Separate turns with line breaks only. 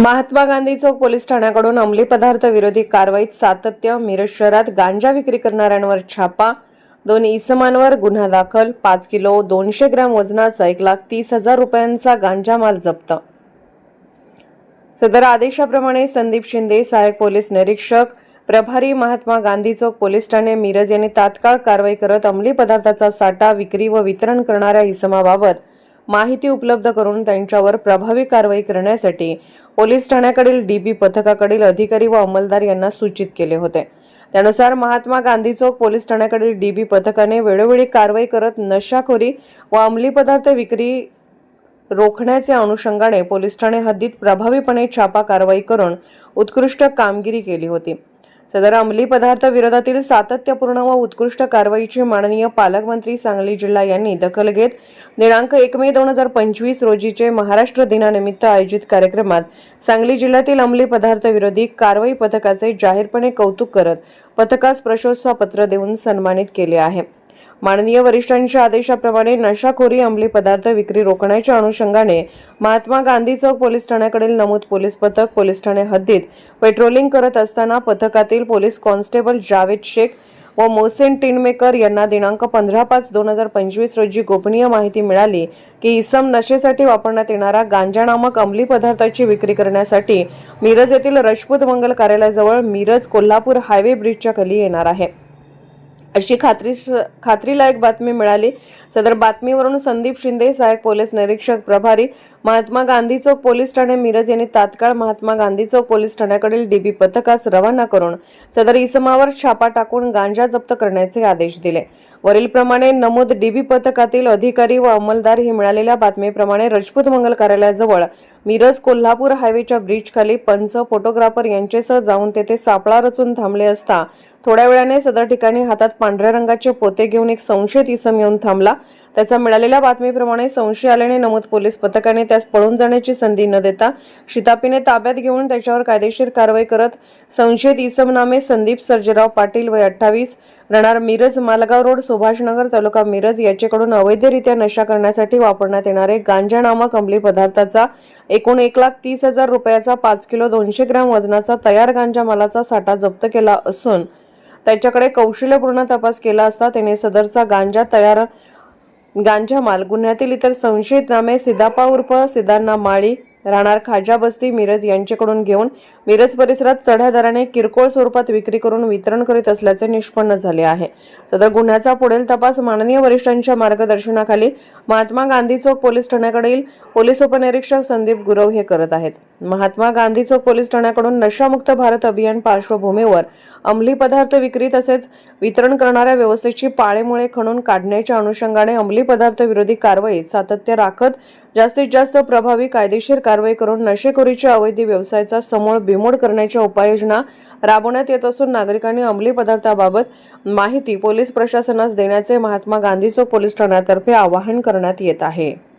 Mahatma Gandhi Chowk police ठाण्याकडून अंमली पदार्थ विरोधी कारवाईत सातत्य मिरज शहरात गांजा विक्री करणाऱ्यांवर छापा दोन इसमांवर गुन्हा दाखल पाच किलो दोनशे ग्रॅम वजनाचा एक लाख तीस हजार रुपयांचा गांजा माल जप्त. सदर आदेशाप्रमाणे संदीप शिंदे सहाय्यक पोलीस निरीक्षक प्रभारी महात्मा गांधी चौक पोलीस ठाणे मिरज यांनी तात्काळ कारवाई करत अंमली पदार्थाचा साठा विक्री व वितरण करणाऱ्या इसमाबाबत माहिती उपलब्ध करून त्यांच्यावर प्रभावी कारवाई करण्यासाठी पोलीस ठाण्याकडील डी बी पथकाकडील अधिकारी व अंमलदार यांना सूचित केले होते. त्यानुसार महात्मा गांधी चौक पोलीस ठाण्याकडील डी बी पथकाने वेळोवेळी कारवाई करत नशाखोरी व अंमली पदार्थ विक्री रोखण्याच्या अनुषंगाने पोलीस ठाणे हद्दीत प्रभावीपणे छापा कारवाई करून उत्कृष्ट कामगिरी केली होती. सदर अंमली पदार्थ विरोधातील सातत्यपूर्ण व उत्कृष्ट कारवाईची माननीय पालकमंत्री सांगली जिल्हा यांनी दखल घेत दिनांक एक मे दोन हजार पंचवीस रोजीचे महाराष्ट्र दिनानिमित्त आयोजित कार्यक्रमात सांगली जिल्ह्यातील अंमली पदार्थ विरोधी कारवाई पथकाचे जाहीरपणे कौतुक करत पथकास प्रशंसापत्र देऊन सन्मानित केले आहे. माननीय वरिष्ठांच्या आदेशाप्रमाणे नशाखोरी अंमली पदार्थ विक्री रोखण्याच्या अनुषंगाने महात्मा गांधी चौक पोलीस ठाण्याकडील नमूद पोलीस पथक पोलीस ठाणे हद्दीत पेट्रोलिंग करत असताना पथकातील पोलीस कॉन्स्टेबल जावेद शेख व मोसेन टिनमेकर यांना दिनांक पंधरा पाच दोन हजार पंचवीस रोजी गोपनीय माहिती मिळाली की इसम नशेसाठी वापरण्यात येणारा गांजा नामक अंमली पदार्थाची विक्री करण्यासाठी मिरज येथील रजपूत मंगल कार्यालयाजवळ मिरज कोल्हापूर हायवे ब्रिजच्या खाली येणार आहे. अशी खात्री खात्रीलायक बातमी मिळाली. सदर बातमीवरून संदीप शिंदे सहाय्यक पोलीस निरीक्षक प्रभारी महात्मा गांधी चौक पोलीस ठाणे मिरज यांनी तात्काळ महात्मा गांधी चौक पोलीस ठाण्याकडील डीबी पथकास रवाना करून सदर इसमावर छापा टाकून गांजा जप्त करण्याचे आदेश दिले. वरीलप्रमाणे नमूद डीबी पथकातील अधिकारी व अंमलदार हे मिळालेल्या बातमीप्रमाणे रजपूत मंगल कार्यालयाजवळ मिरज कोल्हापूर हायवेच्या ब्रिजखाली पंच फोटोग्राफर यांचेसह जाऊन तेथे सापळा रचून थांबले असता थोड्या वेळाने सदर ठिकाणी हातात पांढऱ्या रंगाचे पोते घेऊन एक संशयित इसम येऊन थांबला. त्याचा मिळालेल्या बातमीप्रमाणे संशय आल्याने नमूद पोलीस पथकाने त्यास पळून जाण्याची संधी न देता शितापीने ताब्यात घेऊन त्याच्यावर कायदेशीर कारवाई करत संशयित इसम नामे संदीप सर्जेराव पाटील वय अठ्ठावीस राहणार मिरज मालगाव रोड सुभाषनगर तालुका मिरज याच्याकडून अवैधरित्या नशा करण्यासाठी वापरण्यात येणारे गांजा नामक अंमली पदार्थाचा एकूण एक लाख तीस हजार रुपयाचा पाच किलो दोनशे ग्रॅम वजनाचा तयार गांजा मालाचा साठा जप्त केला असून त्याच्याकडे कौशल्यपूर्ण तपास केला असता त्याने सदरचा गांजा तयार गांजा माल गुन्ह्यातील इतर संशयित नामे सिदापा उर्फ सिदांना माळी राहणार खाजा बस्ती मिरज यांच्याकडून घेऊन मिरज परिसरात चढ्या दराने किरकोळ स्वरूपात विक्री करून वितरण करीत असल्याचे निष्पन्न झाले आहे. सदर गुन्ह्याचा पुढील तपास माननीय वरिष्ठांच्या मार्गदर्शनाखाली महात्मा गांधी चौक पोलीस ठाण्याकडील पोलीस उपनिरीक्षक संदीप गुरव हे करत आहेत. महात्मा गांधी चौक पोलीस ठाण्याकडून नशामुक्त भारत अभियान पार्श्वभूमीवर अंमली पदार्थ विक्री तसेच वितरण करणाऱ्या व्यवस्थेची पाळेमुळे खणून काढण्याच्या अनुषंगाने अंमली पदार्थ विरोधी कारवाईत सातत्य राखत जास्तीत जास्त प्रभावी कायदेशीर कारवाई करून नशेखोरीच्या अवैध व्यवसायाचा समूळ बिमोड करण्याच्या उपाययोजना राबवण्यात येत असून नागरिकांनी अंमली पदार्थाबाबत माहिती पोलीस प्रशासनास देण्याचे महात्मा गांधी चौक पोलीस ठाण्यातर्फे आवाहन करण्यात येत आहे.